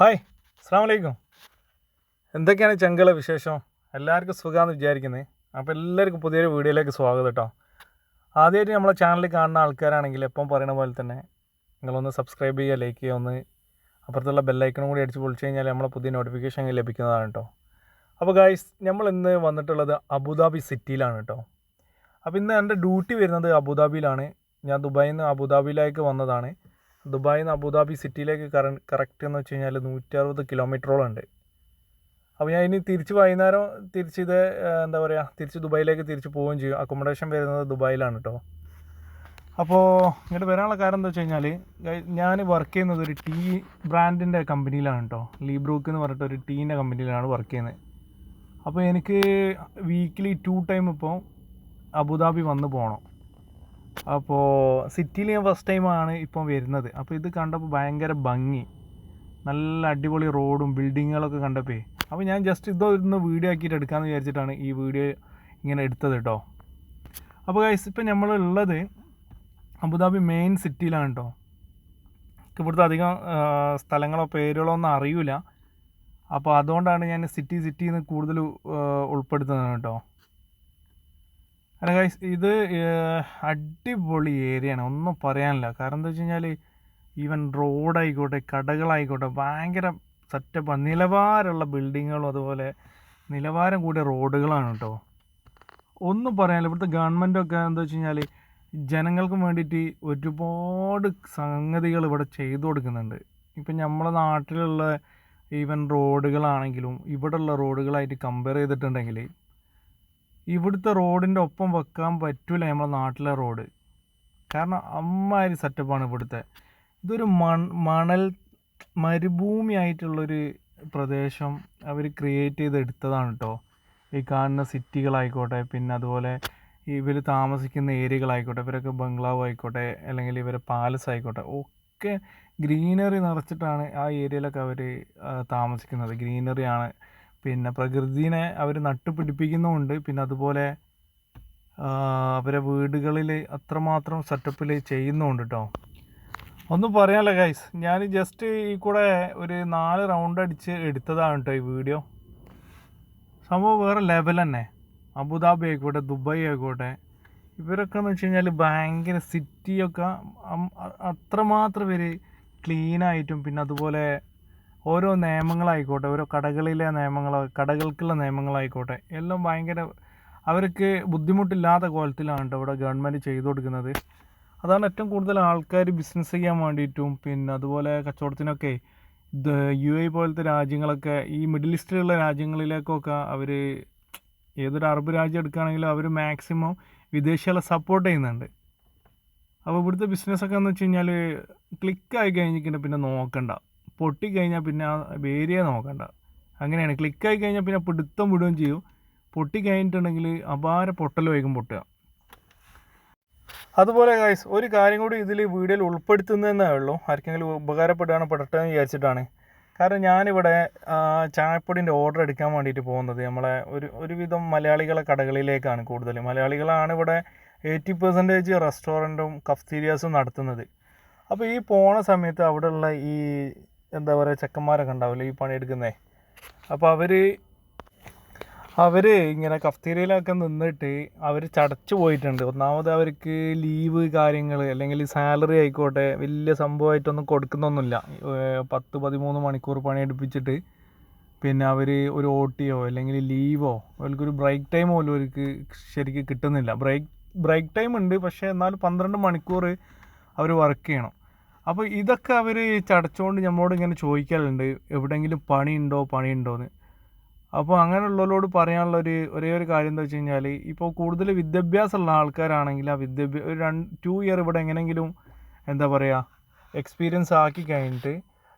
Hi അസ്സാം വലൈക്കും എന്തൊക്കെയാണ് ചങ്കള വിശേഷം? എല്ലാവർക്കും സുഖമാണെന്ന് വിചാരിക്കുന്നത് അപ്പോൾ എല്ലാവർക്കും പുതിയൊരു വീഡിയോയിലേക്ക് സ്വാഗതം കേട്ടോ. ആദ്യമായിട്ട് നമ്മളെ ചാനൽ കാണുന്ന ആൾക്കാരാണെങ്കിൽ എപ്പം പറയുന്ന പോലെ തന്നെ നിങ്ങളൊന്ന് സബ്സ്ക്രൈബ് ചെയ്യുക ലൈക്ക് ചെയ്യുക ഒന്ന് അപ്പുറത്തുള്ള ബെല്ലൈക്കണും കൂടി അടിച്ച് പൊളിച്ച് കഴിഞ്ഞാൽ നമ്മളെ പുതിയ നോട്ടിഫിക്കേഷൻ ലഭിക്കുന്നതാണ് കേട്ടോ. അപ്പോൾ ഗായ്സ് നമ്മൾ ഇന്ന് വന്നിട്ടുള്ളത് അബുദാബി സിറ്റിയിലാണ് കേട്ടോ. അപ്പോൾ ഇന്ന് എന്റെ ഡ്യൂട്ടി വരുന്നത് അബുദാബിയിലാണ്. ഞാൻ ദുബായിൽ നിന്ന് അബുദാബിയിലേക്ക് വന്നതാണ്. ദുബായിൽ നിന്ന് അബുദാബി സിറ്റിയിലേക്ക് കറ കറക്റ്റ് എന്ന് വെച്ച് കഴിഞ്ഞാൽ നൂറ്റി അറുപത് കിലോമീറ്ററോളം ഉണ്ട്. അപ്പോൾ ഞാൻ ഇനി തിരിച്ച് വൈകുന്നേരം തിരിച്ച് ഇത് എന്താ പറയുക തിരിച്ച് ദുബായിലേക്ക് തിരിച്ച് പോവുകയും ചെയ്യും. അക്കോമഡേഷൻ വരുന്നത് ദുബായിലാണ് കേട്ടോ അപ്പോൾ ഇങ്ങോട്ട് വരാനുള്ള കാര്യം എന്താ വെച്ച് കഴിഞ്ഞാൽ ഞാൻ വർക്ക് ചെയ്യുന്നത് ഒരു ടീ ബ്രാൻഡിന്റെ കമ്പനിയിലാണ് കേട്ടോ ലീബ്രൂക്ക് എന്ന് പറഞ്ഞിട്ട് ഒരു ടീന്റെ കമ്പനിയിലാണ് വർക്ക് ചെയ്യുന്നത്. അപ്പോൾ എനിക്ക് വീക്കിലി ടു ടൈം ഇപ്പോൾ അബുദാബി വന്ന് പോകണം അപ്പോൾ സിറ്റിയിൽ ഞാൻ ഫസ്റ്റ് ടൈമാണ് ഇപ്പം വരുന്നത്. അപ്പോൾ ഇത് കണ്ടപ്പോൾ ഭയങ്കര ഭംഗി. നല്ല അടിപൊളി റോഡും ബിൽഡിങ്ങുകളൊക്കെ കണ്ടപ്പോൾ അപ്പോൾ ഞാൻ ജസ്റ്റ് ഇതോ ഇതൊന്ന് വീഡിയോ ആക്കിയിട്ട് എടുക്കാമെന്ന് വിചാരിച്ചിട്ടാണ് ഈ വീഡിയോ ഇങ്ങനെ എടുത്തത് കേട്ടോ അപ്പോൾ ഗൈസ് ഇപ്പം നമ്മളുള്ളത് അബുദാബി മെയിൻ സിറ്റിയിലാണ് കേട്ടോ ഇവിടുത്തെ അധികം സ്ഥലങ്ങളോ പേരുകളോ ഒന്നും അറിയില്ല അപ്പോൾ അതുകൊണ്ടാണ് ഞാൻ സിറ്റി സിറ്റി എന്ന് കൂടുതൽ ഉൾപ്പെടുത്തുന്നത് കേട്ടോ അല്ല ഗൈസ് ഇത് അടിപൊളി ഏരിയയാണ് ഒന്നും പറയാനില്ല. കാരണം എന്താ വെച്ച് കഴിഞ്ഞാൽ ഈവൻ റോഡായിക്കോട്ടെ കടകളായിക്കോട്ടെ ഭയങ്കര സെറ്റപ്പാണ് നിലവാരമുള്ള ബിൽഡിങ്ങുകളും അതുപോലെ നിലവാരം കൂടിയ റോഡുകളാണ് കേട്ടോ. ഒന്നും പറയാനില്ല. ഇവിടുത്തെ ഗവൺമെന്റൊക്കെ എന്താ വെച്ച് കഴിഞ്ഞാൽ ജനങ്ങൾക്ക് വേണ്ടിയിട്ട് ഒരുപാട് സംഗതികൾ ഇവിടെ ചെയ്തു കൊടുക്കുന്നുണ്ട്. ഇപ്പം നമ്മളെ നാട്ടിലുള്ള ഈവൻ റോഡുകളാണെങ്കിലും ഇവിടെയുള്ള റോഡുകളായിട്ട് കമ്പയർ ചെയ്തിട്ടുണ്ടെങ്കിൽ ഇവിടുത്തെ റോഡിന്റെ ഒപ്പം വെക്കാൻ പറ്റൂല നമ്മുടെ നാട്ടിലെ റോഡ്. കാരണം അമ്മാതിരി സെറ്റപ്പാണ് ഇവിടുത്തെ. ഇതൊരു മൺ മണൽ മരുഭൂമി ആയിട്ടുള്ളൊരു പ്രദേശം അവർ ക്രിയേറ്റ് ചെയ്തെടുത്തതാണ് കേട്ടോ ഈ കാണുന്ന സിറ്റികളായിക്കോട്ടെ പിന്നെ അതുപോലെ ഇവർ താമസിക്കുന്ന ഏരിയകളായിക്കോട്ടെ ഇവരൊക്കെ ബംഗ്ലാവ് ആയിക്കോട്ടെ അല്ലെങ്കിൽ ഇവരെ പാലസ് ആയിക്കോട്ടെ ഒക്കെ ഗ്രീനറി നിറച്ചിട്ടാണ് ആ ഏരിയയിലൊക്കെ അവർ താമസിക്കുന്നത്. ഗ്രീനറിയാണ് പിന്നെ പ്രകൃതിനെ അവർ നട്ടുപിടിപ്പിക്കുന്നുമുണ്ട്. പിന്നെ അതുപോലെ അവരെ വീടുകളിൽ അത്രമാത്രം സെറ്റപ്പിൽ ചെയ്യുന്നുമുണ്ട് കേട്ടോ ഒന്നും പറയാനല്ല ഗൈസ് ഞാൻ ജസ്റ്റ് ഈ കൂടെ ഒരു നാല് റൗണ്ട് അടിച്ച് എടുത്തതാണ് കേട്ടോ ഈ വീഡിയോ സംഭവം വേറെ ലെവൽ തന്നെ. അബുദാബി ആയിക്കോട്ടെ ദുബായ് ആയിക്കോട്ടെ. ഇവരൊക്കെ എന്ന് വെച്ച് കഴിഞ്ഞാൽ ഭയങ്കര സിറ്റിയൊക്കെ അത്രമാത്രം ഇവർ ക്ലീനായിട്ടും പിന്നെ അതുപോലെ ഓരോ നിയമങ്ങളായിക്കോട്ടെ ഓരോ കടകളിലെ നിയമങ്ങൾ കടകൾക്കുള്ള നിയമങ്ങളായിക്കോട്ടെ എല്ലാം ഭയങ്കര അവർക്ക് ബുദ്ധിമുട്ടില്ലാത്ത കോലത്തിലാണ് ഇവിടെ ഗവൺമെന്റ് ചെയ്തു കൊടുക്കുന്നത്. അതാണ് ഏറ്റവും കൂടുതൽ ആൾക്കാർ ബിസിനസ് ചെയ്യാൻ വേണ്ടിയിട്ടും പിന്നെ അതുപോലെ കച്ചവടത്തിനൊക്കെ യു എ പോലത്തെ രാജ്യങ്ങളൊക്കെ ഈ മിഡിൽ ഈസ്റ്റിലുള്ള രാജ്യങ്ങളിലേക്കൊക്കെ അവർ ഏതൊരു അറബ് രാജ്യം എടുക്കുകയാണെങ്കിലും അവർ മാക്സിമം വിദേശികളെ സപ്പോർട്ട് ചെയ്യുന്നുണ്ട്. അപ്പോൾ ഇവിടുത്തെ ബിസിനസ്സൊക്കെ എന്ന് വെച്ച് കഴിഞ്ഞാൽ ക്ലിക്കായി കഴിഞ്ഞിട്ട് പിന്നെ നോക്കണ്ട. പൊട്ടിക്കഴിഞ്ഞാൽ പിന്നെ ആ വേരിയ നോക്കണ്ട. അങ്ങനെയാണ്. ക്ലിക്കായി കഴിഞ്ഞാൽ പിന്നെ പിടുത്തം വിടുകയും ചെയ്യും. പൊട്ടിക്കഴിഞ്ഞിട്ടുണ്ടെങ്കിൽ അപാര പൊട്ടലുമായിരിക്കും പൊട്ടുക. അതുപോലെ ഗൈസ് ഒരു കാര്യം കൂടി ഇതിൽ വീഡിയോയിൽ ഉൾപ്പെടുത്തുന്നതെന്നേ ഉള്ളൂ. ആർക്കെങ്കിലും ഉപകാരപ്പെടുകയാണ് പെടട്ടെ എന്ന് വിചാരിച്ചിട്ടാണ്. കാരണം ഞാനിവിടെ ചായപ്പൊടിന്റെ ഓർഡർ എടുക്കാൻ വേണ്ടിയിട്ട് പോകുന്നത്. നമ്മളെ ഒരു ഒരുവിധം മലയാളികളെ കടകളിലേക്കാണ് കൂടുതൽ മലയാളികളാണ് ഇവിടെ എയ്റ്റി പെർസെന്റേജ് റെസ്റ്റോറന്റും കഫ്തീരിയാസും നടത്തുന്നത്. അപ്പോൾ ഈ പോണ സമയത്ത് അവിടെയുള്ള ഈ എന്താ പറയുക ചെക്കന്മാരൊക്കെ ഉണ്ടാവില്ലേ ഈ പണിയെടുക്കുന്നേ അപ്പോൾ അവർ അവർ ഇങ്ങനെ കഫ്തീരിയയിലൊക്കെ നിന്നിട്ട് അവർ ചടച്ചു പോയിട്ടുണ്ട്. ഒന്നാമത് അവർക്ക് ലീവ് കാര്യങ്ങൾ അല്ലെങ്കിൽ സാലറി ആയിക്കോട്ടെ വലിയ സംഭവമായിട്ടൊന്നും കൊടുക്കുന്നൊന്നുമില്ല. പത്ത് പതിമൂന്ന് മണിക്കൂർ പണിയെടുപ്പിച്ചിട്ട് പിന്നെ അവർ ഒരു ഓട്ടിയോ ടിയോ അല്ലെങ്കിൽ ലീവോ അവർക്കൊരു ബ്രേക്ക് ടൈം പോലും അവർക്ക് ശരിക്കും കിട്ടുന്നില്ല. ബ്രേക്ക് ബ്രേക്ക് ടൈം ഉണ്ട് പക്ഷേ എന്നാലും പന്ത്രണ്ട് മണിക്കൂർ അവർ വർക്ക് ചെയ്യണം. അപ്പോൾ ഇതൊക്കെ അവർ ചടച്ചുകൊണ്ട് നമ്മളോട് ഇങ്ങനെ ചോദിക്കലുണ്ട്. എവിടെയെങ്കിലും പണിയുണ്ടോ പണിയുണ്ടോയെന്ന് അപ്പോൾ അങ്ങനെയുള്ളവരോട് പറയാനുള്ള ഒരു ഒരേ ഒരു കാര്യം എന്താ വെച്ച് കഴിഞ്ഞാൽ ഇപ്പോൾ കൂടുതൽ വിദ്യാഭ്യാസമുള്ള ആൾക്കാരാണെങ്കിൽ ആ വിദ്യാഭ്യാസം ഒരു രണ്ട് ടു ഇയർ ഇവിടെ എങ്ങനെയെങ്കിലും എന്താ പറയുക എക്സ്പീരിയൻസ് ആക്കി കഴിഞ്ഞിട്ട്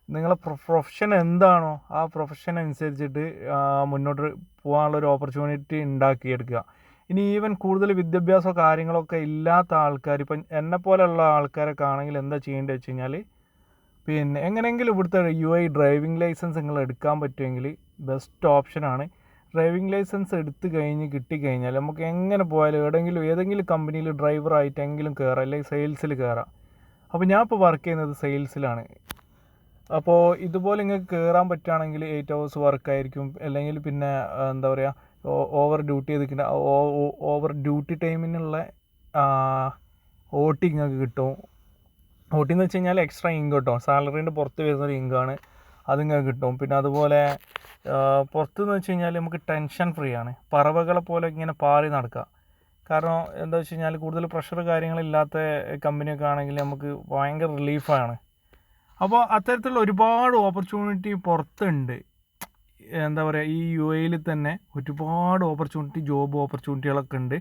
നിങ്ങളെ പ്രൊഫഷൻ എന്താണോ ആ പ്രൊഫഷൻ അനുസരിച്ചിട്ട് മുന്നോട്ട് പോകാനുള്ള ഒരു ഓപ്പർച്യൂണിറ്റി ഉണ്ടാക്കിയെടുക്കുക. ഇനി ഈവൻ കൂടുതൽ വിദ്യാഭ്യാസമോ കാര്യങ്ങളൊക്കെ ഇല്ലാത്ത ആൾക്കാർ ഇപ്പം എന്നെ പോലെയുള്ള ആൾക്കാരൊക്കെ ആണെങ്കിൽ എന്താ ചെയ്യേണ്ടത് വെച്ച് കഴിഞ്ഞാൽ പിന്നെ എങ്ങനെയെങ്കിലും ഇവിടുത്തെ യു ഐ ഡ്രൈവിംഗ് ലൈസൻസ് നിങ്ങൾ എടുക്കാൻ പറ്റുമെങ്കിൽ ബെസ്റ്റ് ഓപ്ഷനാണ് ഡ്രൈവിംഗ് ലൈസൻസ് എടുത്ത് കഴിഞ്ഞ് കിട്ടിക്കഴിഞ്ഞാൽ നമുക്ക് എങ്ങനെ പോയാലും എവിടെയെങ്കിലും ഏതെങ്കിലും കമ്പനിയിൽ ഡ്രൈവറായിട്ടെങ്കിലും കയറാം അല്ലെങ്കിൽ സെയിൽസിൽ കയറാം അപ്പോൾ ഞാൻ ഇപ്പോൾ വർക്ക് ചെയ്യുന്നത് സെയിൽസിലാണ് അപ്പോൾ ഇതുപോലെ നിങ്ങൾക്ക് കയറാൻ പറ്റുകയാണെങ്കിൽ എയ്റ്റ് ഹവേഴ്സ് വർക്കായിരിക്കും അല്ലെങ്കിൽ പിന്നെ എന്താ പറയുക ഓവർ ഡ്യൂട്ടി ചെയ്തിരിക്കുന്ന ഓവർ ഡ്യൂട്ടി ടൈമിനുള്ള ഒ ടി നിങ്ങൾക്ക് കിട്ടും. ടി എന്ന് വെച്ച് കഴിഞ്ഞാൽ എക്സ്ട്രാ ഇങ്ക് കിട്ടും. സാലറീന്റെ പുറത്ത് വരുന്നൊരു ഇങ്കാണ് അത് നിങ്ങൾക്ക് കിട്ടും. പിന്നെ അതുപോലെ പുറത്തുനിന്ന് പുറത്തെന്ന് വെച്ച് കഴിഞ്ഞാൽ നമുക്ക് ടെൻഷൻ ഫ്രീ ആണ്. പറവകളെ പോലെ ഇങ്ങനെ പാറി നടക്കുക കാരണം എന്താ വെച്ച് കഴിഞ്ഞാൽ കൂടുതൽ പ്രഷർ കാര്യങ്ങളില്ലാത്ത കമ്പനിയൊക്കെ ആണെങ്കിൽ നമുക്ക് ഭയങ്കര റിലീഫാണ് അപ്പോൾ അത്തരത്തിലുള്ള ഒരുപാട് ഓപ്പർച്യൂണിറ്റി പുറത്തുണ്ട്. എന്താ പറയുക ഈ യു എയിൽ തന്നെ ഒരുപാട് ഓപ്പർച്യൂണിറ്റി ജോബ് ഓപ്പർച്യൂണിറ്റികളൊക്കെ ഉണ്ട്.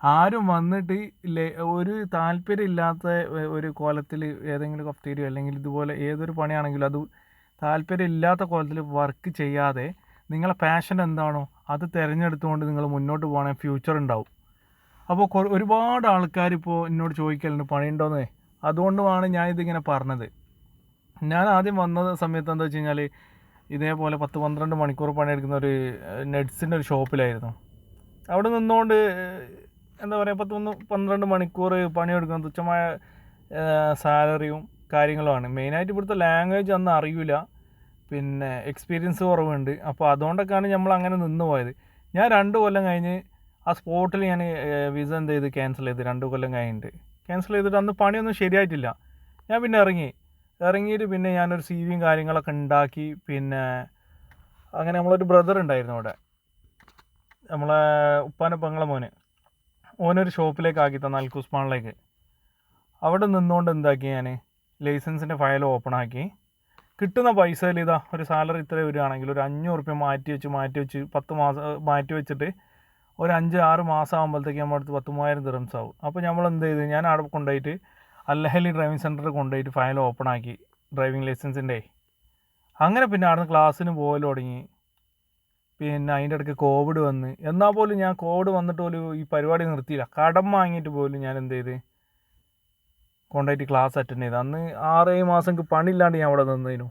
ആരും വന്നിട്ട് ഒരു താല്പര്യമില്ലാത്ത ഒരു കോലത്തിൽ ഏതെങ്കിലും കഫ്തീരിയോ അല്ലെങ്കിൽ ഇതുപോലെ ഏതൊരു പണിയാണെങ്കിലും അത് താല്പര്യമില്ലാത്ത കോലത്തിൽ വർക്ക് ചെയ്യാതെ നിങ്ങളെ പാഷൻ എന്താണോ അത് തിരഞ്ഞെടുത്തുകൊണ്ട് നിങ്ങൾ മുന്നോട്ട് പോകണേ ഫ്യൂച്ചർ ഉണ്ടാവും. അപ്പോൾ ഒരുപാട് ആൾക്കാർ ഇപ്പോൾ എന്നോട് ചോദിക്കലുണ്ട് പണിയുണ്ടോയെന്ന് അതുകൊണ്ടുമാണ് ഞാനിതിങ്ങനെ പറഞ്ഞത്. ഞാൻ ആദ്യം വന്ന സമയത്ത് എന്താ വെച്ച് കഴിഞ്ഞാൽ ഇതേപോലെ പത്ത് പന്ത്രണ്ട് മണിക്കൂർ പണിയെടുക്കുന്ന ഒരു നെഡ്സിന്റെ ഒരു ഷോപ്പിലായിരുന്നു. അവിടെ നിന്നുകൊണ്ട് എന്താ പറയുക പത്ത് ഒന്ന് പന്ത്രണ്ട് മണിക്കൂർ പണിയെടുക്കുന്ന തുച്ഛമായ സാലറിയും കാര്യങ്ങളുമാണ്. മെയിനായിട്ട് ഇവിടുത്തെ ലാംഗ്വേജ് അന്ന് അറിയില്ല പിന്നെ എക്സ്പീരിയൻസ് കുറവുണ്ട്. അപ്പോൾ അതുകൊണ്ടൊക്കെയാണ് നമ്മൾ അങ്ങനെ നിന്ന് പോയത്. ഞാൻ രണ്ട് കൊല്ലം കഴിഞ്ഞ് ആ സ്പോട്ടിൽ ഞാൻ വിസ എന്ത് ചെയ്ത് ക്യാൻസൽ ചെയ്ത്. രണ്ട് കൊല്ലം കഴിഞ്ഞിട്ട്. ക്യാൻസൽ ചെയ്തിട്ട് അന്ന് പണിയൊന്നും ശരിയായിട്ടില്ല. ഞാൻ പിന്നെ ഇറങ്ങി. ഇറങ്ങിയിട്ട് പിന്നെ ഞാനൊരു സി വിയും കാര്യങ്ങളൊക്കെ ഉണ്ടാക്കി പിന്നെ അങ്ങനെ നമ്മളൊരു ബ്രദർ ഉണ്ടായിരുന്നു അവിടെ. നമ്മളെ ഉപ്പാന്റെ പെങ്ങളെ മോന്. ഓനൊരു ഷോപ്പിലേക്ക് ആക്കി തന്ന അൽക്കുസ്മാണിലേക്ക് അവിടെ നിന്നുകൊണ്ട് എന്താക്കി ഞാൻ ലൈസൻസിന്റെ ഫയൽ ഓപ്പൺ ആക്കി. കിട്ടുന്ന പൈസയിൽ ഇതാ ഒരു സാലറി ഇത്ര വരികയാണെങ്കിൽ ഒരു അഞ്ഞൂറ് റുപ്യ മാറ്റി വെച്ച് മാറ്റി വെച്ച് പത്ത് മാസം മാറ്റി വെച്ചിട്ട് ഒരു അഞ്ച് ആറ് മാസം ആകുമ്പോഴത്തേക്ക് നമ്മുടെ അടുത്ത് പത്ത് മൂവായിരം ദിറംസ് ആവും. അപ്പോൾ നമ്മൾ എന്ത് ചെയ്ത്? ഞാൻ അവിടെ കൊണ്ടുപോയിട്ട് അല്ലഹലി ഡ്രൈവിംഗ് സെന്ററിൽ കൊണ്ടുപോയിട്ട് ഫയൽ ഓപ്പൺ ആക്കി ഡ്രൈവിംഗ് ലൈസൻസിന്റെ അങ്ങനെ പിന്നെ അവിടുന്ന് ക്ലാസ്സിന് പോകൽ തുടങ്ങി. പിന്നെ അതിന്റെ ഇടയ്ക്ക് കോവിഡ് വന്ന്. എന്നാൽ പോലും ഞാൻ കോവിഡ് വന്നിട്ട് പോലും ഈ പരിപാടി നിർത്തിയില്ല. കടം വാങ്ങിയിട്ട് പോലും ഞാൻ എന്ത് ചെയ്ത്? കൊണ്ടായിട്ട് ക്ലാസ് അറ്റൻഡ് ചെയ്ത്. അന്ന് ആറേഴ് മാസം പണിയില്ലാണ്ട് ഞാൻ അവിടെ നിന്നതിനു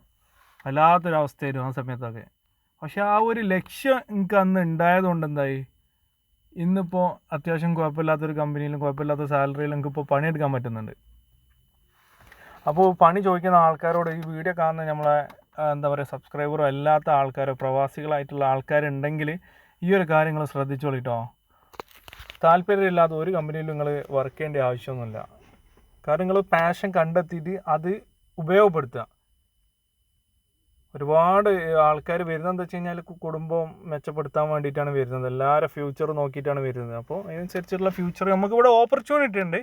വല്ലാത്തൊരവസ്ഥയായിരുന്നു ആ സമയത്തൊക്കെ. പക്ഷെ ആ ഒരു ലക്ഷ്യം എനിക്ക് അന്ന് ഉണ്ടായതുകൊണ്ട് എന്തായി? ഇന്നിപ്പോൾ അത്യാവശ്യം കുഴപ്പമില്ലാത്തൊരു കമ്പനിയിലും കുഴപ്പമില്ലാത്ത സാലറിയിലും എനിക്കിപ്പോൾ പണിയെടുക്കാൻ പറ്റുന്നുണ്ട്. അപ്പോൾ പണി ചോദിക്കുന്ന ആൾക്കാരോട് ഈ വീഡിയോ കാണുന്ന നമ്മളെ എന്താ പറയുക സബ്സ്ക്രൈബറോ അല്ലാത്ത ആൾക്കാരോ പ്രവാസികളായിട്ടുള്ള ആൾക്കാരുണ്ടെങ്കിൽ ഈ ഒരു കാര്യങ്ങൾ ശ്രദ്ധിച്ചോളിട്ടോ താല്പര്യമില്ലാത്ത ഒരു കമ്പനിയിലും നിങ്ങൾ വർക്ക് ചെയ്യേണ്ട ആവശ്യമൊന്നുമില്ല. കാരണം നിങ്ങൾ പാഷൻ കണ്ടെത്തിയിട്ട് അത് ഉപയോഗപ്പെടുത്തുക. ഒരുപാട് ആൾക്കാർ വരുന്നത് എന്താ വെച്ച് കഴിഞ്ഞാൽ കുടുംബം മെച്ചപ്പെടുത്താൻ വേണ്ടിയിട്ടാണ് വരുന്നത്. എല്ലാവരും ഫ്യൂച്ചർ നോക്കിയിട്ടാണ് വരുന്നത്. അപ്പോൾ അതിനനുസരിച്ചുള്ള ഫ്യൂച്ചർ നമുക്കിവിടെ ഓപ്പർച്യൂണിറ്റി ഉണ്ട്.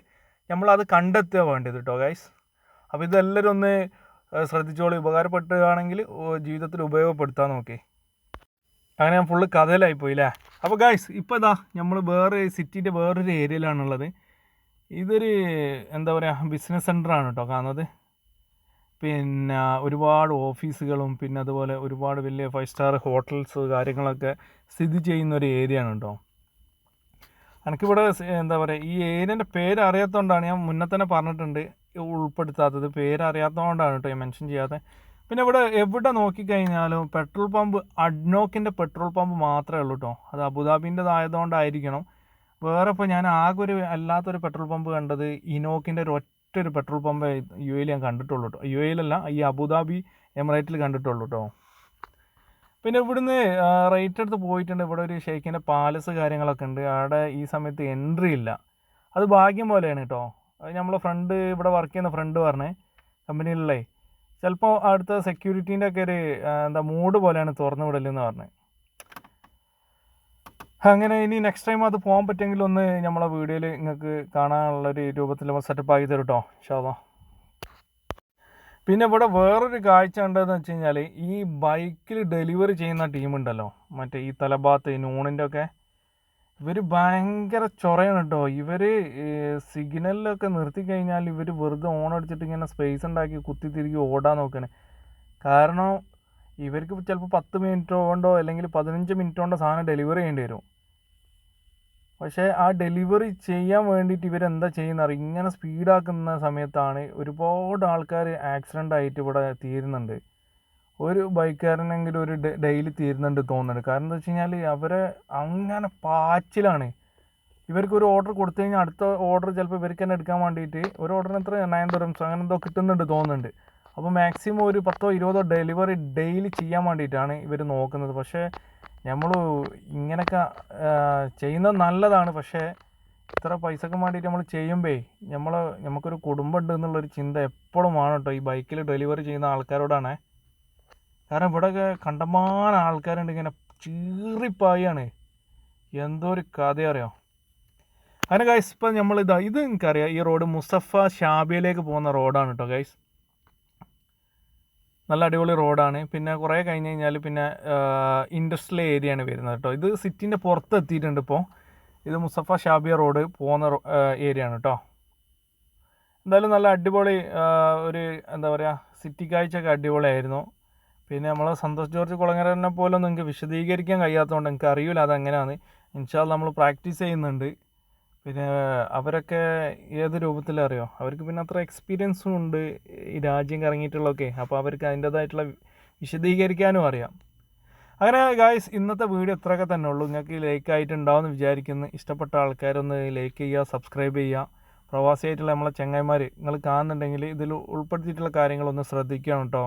നമ്മളത് കണ്ടെത്തുക വേണ്ടത് കേട്ടോ ഗൈസ് അപ്പോൾ ഇതെല്ലാവരും ഒന്ന് ശ്രദ്ധിച്ചോളൂ. ഉപകാരപ്പെട്ടുകയാണെങ്കിൽ ജീവിതത്തിൽ ഉപയോഗപ്പെടുത്താൻ നോക്കി. അങ്ങനെ ഞാൻ ഫുള്ള് കഥയിലായി പോയില്ലേ അപ്പോൾ ഗൈസ് ഇപ്പോൾ ഇതാ നമ്മൾ വേറെ സിറ്റിന്റെ വേറൊരു ഏരിയയിലാണുള്ളത് ഇതൊരു എന്താ പറയുക ബിസിനസ് സെന്ററാണ് കേട്ടോ കാണുന്നത്. പിന്നെ ഒരുപാട് ഓഫീസുകളും പിന്നെ അതുപോലെ ഒരുപാട് വലിയ ഫൈവ് സ്റ്റാർ ഹോട്ടൽസ് കാര്യങ്ങളൊക്കെ സ്ഥിതി ചെയ്യുന്ന ഒരു ഏരിയ ആണ് കേട്ടോ എനിക്കിവിടെ എന്താ പറയുക ഈ ഏരിയന്റെ പേര് അറിയാത്തതുകൊണ്ടാണ് ഞാൻ മുന്നേ തന്നെ പറഞ്ഞിട്ടുണ്ട്. ഉൾപ്പെടുത്താത്തത് പേര് അറിയാത്തതുകൊണ്ടാണ് കേട്ടോ ഞാൻ മെൻഷൻ ചെയ്യാതെ പിന്നെ ഇവിടെ എവിടെ നോക്കിക്കഴിഞ്ഞാലും പെട്രോൾ പമ്പ് അഡ്നോക്കിന്റെ പെട്രോൾ പമ്പ് മാത്രമേ ഉള്ളൂ കേട്ടോ. അത് അബുദാബിന്റെതായതുകൊണ്ടായിരിക്കണം. വേറെ ഇപ്പോൾ ഞാൻ ആകെ ഒരു അല്ലാത്തൊരു പെട്രോൾ പമ്പ് കണ്ടത് ഇനോക്കിന്റെ ഒരു ഒറ്റ ഒരു പെട്രോൾ പമ്പ് യു എയിൽ ഞാൻ കണ്ടിട്ടുള്ളൂ കേട്ടോ. യു എയിലല്ല ഈ അബുദാബി എമിറേറ്റിൽ കണ്ടിട്ടുള്ളൂ കേട്ടോ. പിന്നെ ഇവിടുന്ന് റേറ്റ് എടുത്ത് പോയിട്ടുണ്ട്. ഇവിടെ ഒരു ഷെയ്ഖിന്റെ പാലസ് കാര്യങ്ങളൊക്കെ ഉണ്ട്. അവിടെ ഈ സമയത്ത് എൻട്രി ഇല്ല. അത് ഭാഗ്യം പോലെയാണ് കേട്ടോ. അത് നമ്മളെ ഫ്രണ്ട് ഇവിടെ വർക്ക് ചെയ്യുന്ന ഫ്രണ്ട് പറഞ്ഞേ കമ്പനിയിലുള്ളേ ചിലപ്പോൾ അടുത്ത സെക്യൂരിറ്റീന്റെ ഒക്കെ ഒരു എന്താ മൂഡ് പോലെയാണ് തുറന്നു വിടലെന്ന് പറഞ്ഞത് അങ്ങനെ ഇനി നെക്സ്റ്റ് ടൈം അത് പോകാൻ പറ്റുമെങ്കിൽ ഒന്ന് നമ്മളെ വീഡിയോയിൽ നിങ്ങൾക്ക് കാണാനുള്ളൊരു രൂപത്തിൽ സെറ്റപ്പ് ആക്കി തരും കേട്ടോ ഷാദാ പിന്നെ ഇവിടെ വേറൊരു കാഴ്ച ഉണ്ടെന്ന് വെച്ച് കഴിഞ്ഞാൽ ഈ ബൈക്കിൽ ഡെലിവറി ചെയ്യുന്ന ടീമുണ്ടല്ലോ മറ്റേ ഈ തലഭാഗത്ത് ഈ നൂണിന്റെ ഒക്കെ ഇവർ ഭയങ്കര ചൊറയാണ് കേട്ടോ ഇവർ സിഗ്നലിലൊക്കെ നിർത്തി കഴിഞ്ഞാൽ ഇവർ വെറുതെ ഓൺ അടിച്ചിട്ട് ഇങ്ങനെ സ്പേസ് ഉണ്ടാക്കി കുത്തി തിരികെ ഓടാൻ നോക്കണേ. കാരണം ഇവർക്ക് ചിലപ്പോൾ പത്ത് മിനിറ്റ് കൊണ്ടോ അല്ലെങ്കിൽ പതിനഞ്ച് മിനിറ്റ് കൊണ്ടോ സാധനം ഡെലിവറി ചെയ്യേണ്ടി വരും. പക്ഷേ ആ ഡെലിവറി ചെയ്യാൻ വേണ്ടിയിട്ട് ഇവരെന്താ ചെയ്യുന്നത് ഇങ്ങനെ സ്പീഡാക്കുന്ന സമയത്താണ് ഒരുപാട് ആൾക്കാർ ആക്സിഡന്റ് ആയിട്ട് ഇവിടെ തീരുന്നുണ്ട്. ഒരു ബൈക്കുകാരനെങ്കിലും ഒരു ഡെയിലി തീരുന്നുണ്ട് തോന്നുന്നുണ്ട്. കാരണം എന്താ വെച്ച് കഴിഞ്ഞാൽ അവരെ അങ്ങനെ പാച്ചിലാണ്. ഇവർക്ക് ഒരു ഓർഡർ കൊടുത്തു കഴിഞ്ഞാൽ അടുത്ത ഓർഡർ ചിലപ്പോൾ ഇവർക്ക് തന്നെ എടുക്കാൻ വേണ്ടിയിട്ട് ഒരു ഓർഡറിന് എത്ര നയൻ അങ്ങനെ എന്തോ കിട്ടുന്നുണ്ട് തോന്നുന്നുണ്ട്. അപ്പോൾ മാക്സിമം ഒരു പത്തോ ഇരുപതോ ഡെലിവറി ഡെയിലി ചെയ്യാൻ വേണ്ടിയിട്ടാണ് ഇവർ നോക്കുന്നത്. പക്ഷേ നമ്മൾ ഇങ്ങനെയൊക്കെ ചെയ്യുന്നത് നല്ലതാണ്. പക്ഷേ ഇത്ര പൈസക്ക് വേണ്ടിയിട്ട് നമ്മൾ ചെയ്യുമ്പേ നമ്മൾ നമുക്കൊരു കുടുംബം ഉണ്ട് എന്നുള്ളൊരു ചിന്ത എപ്പോഴും വേണം കേട്ടോ ഈ ബൈക്കിൽ ഡെലിവറി ചെയ്യുന്ന ആൾക്കാരോടാണ്. കാരണം ഇവിടെയൊക്കെ കണ്ടമാന ആൾക്കാരുണ്ട് ഇങ്ങനെ ചീറിപ്പായാണ്. എന്തോ ഒരു കഥ അറിയാം? അങ്ങനെ ഗൈസ് ഇപ്പം നമ്മളിതാ ഇത് എനിക്കറിയാം ഈ റോഡ് മുസഫ ഷാബിയയിലേക്ക് പോകുന്ന റോഡാണ് കേട്ടോ ഗൈസ് നല്ല അടിപൊളി റോഡാണ്. പിന്നെ കുറേ കഴിഞ്ഞ് കഴിഞ്ഞാൽ പിന്നെ ഇൻഡസ്ട്രിയൽ ഏരിയയാണ് വരുന്നത് കേട്ടോ ഇത് സിറ്റിന്റെ പുറത്ത് എത്തിയിട്ടുണ്ട് ഇപ്പോൾ ഇത് മുസഫ ഷാബിയ റോഡ് പോകുന്ന ഏരിയ ആണ് കേട്ടോ എന്തായാലും നല്ല അടിപൊളി ഒരു എന്താ പറയുക സിറ്റി കാഴ്ചയൊക്കെ അടിപൊളിയായിരുന്നു. പിന്നെ നമ്മൾ സന്തോഷ് ജോർജ് കുളങ്ങരനെ പോലെ നിങ്ങൾക്ക് വിശദീകരിക്കാൻ കഴിയാത്തതുകൊണ്ട് എനിക്ക് അറിയില്ല അതെങ്ങനെയാണ്. ഇൻഷാൽ നമ്മൾ പ്രാക്ടീസ് ചെയ്യുന്നുണ്ട്. പിന്നെ അവരൊക്കെ ഏത് രൂപത്തിലറിയോ അവർക്ക് പിന്നെ അത്ര എക്സ്പീരിയൻസും ഉണ്ട്. ഈ രാജ്യം കറങ്ങിയിട്ടുള്ളതൊക്കെ. അപ്പോൾ അവർക്ക് അതിന്റേതായിട്ടുള്ള വിശദീകരിക്കാനും അറിയാം. അങ്ങനെ ഗായ്സ് ഇന്നത്തെ വീഡിയോ ഇത്രയൊക്കെ തന്നെ ഉള്ളൂ. നിങ്ങൾക്ക് ലൈക്ക് ആയിട്ടുണ്ടാവുമെന്ന് വിചാരിക്കുന്നു. ഇഷ്ടപ്പെട്ട ആൾക്കാരൊന്ന് ലൈക്ക് ചെയ്യുക സബ്സ്ക്രൈബ് ചെയ്യുക. പ്രവാസിയായിട്ടുള്ള നമ്മളെ ചങ്ങായിമാർ നിങ്ങൾ കാണുന്നുണ്ടെങ്കിൽ ഇതിൽ ഉൾപ്പെടുത്തിയിട്ടുള്ള കാര്യങ്ങളൊന്ന് ശ്രദ്ധിക്കണം കേട്ടോ.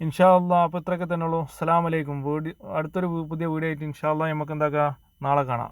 ഇൻഷാ അപ്പോൾ ഇത്രയൊക്കെ തന്നെ ഉള്ളൂ അസ്സാം വലൈക്കും വീഡിയോ അടുത്തൊരു പുതിയ വീഡിയോ ആയിട്ട് ഇൻഷാ നമുക്ക് എന്താക്കാം? നാളെ കാണാം.